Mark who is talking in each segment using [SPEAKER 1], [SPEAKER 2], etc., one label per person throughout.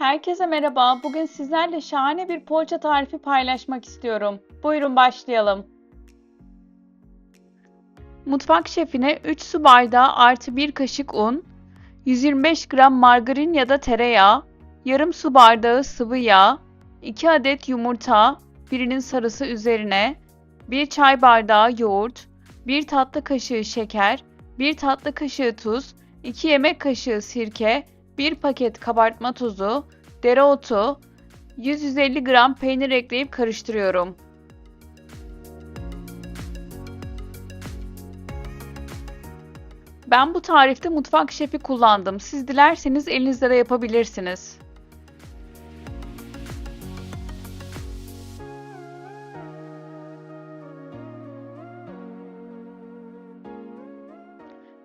[SPEAKER 1] Herkese merhaba. Bugün sizlerle şahane bir poğaça tarifi paylaşmak istiyorum. Buyurun başlayalım. Mutfak şefine 3 su bardağı artı 1 kaşık un, 125 gram margarin ya da tereyağı, yarım su bardağı sıvı yağ, 2 adet yumurta, birinin sarısı üzerine, 1 çay bardağı yoğurt, 1 tatlı kaşığı şeker, 1 tatlı kaşığı tuz, 2 yemek kaşığı sirke, 1 paket kabartma tozu, dereotu, 150 gram peynir ekleyip karıştırıyorum. Ben bu tarifte mutfak şefi kullandım. Siz dilerseniz elinizde de yapabilirsiniz.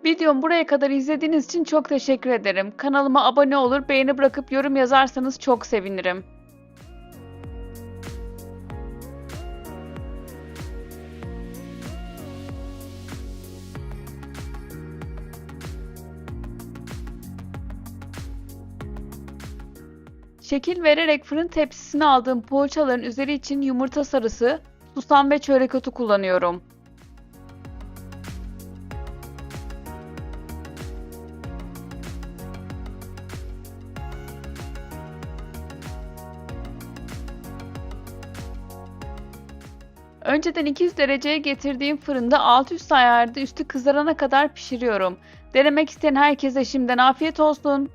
[SPEAKER 1] Videomu buraya kadar izlediğiniz için çok teşekkür ederim. Kanalıma abone olur, beğeni bırakıp yorum yazarsanız çok sevinirim. Şekil vererek fırın tepsisine aldığım poğaçaların üzeri için yumurta sarısı, susam ve çörek otu kullanıyorum. Önceden 200 dereceye getirdiğim fırında alt üst ayarda üstü kızarana kadar pişiriyorum. Denemek isteyen herkese şimdiden afiyet olsun.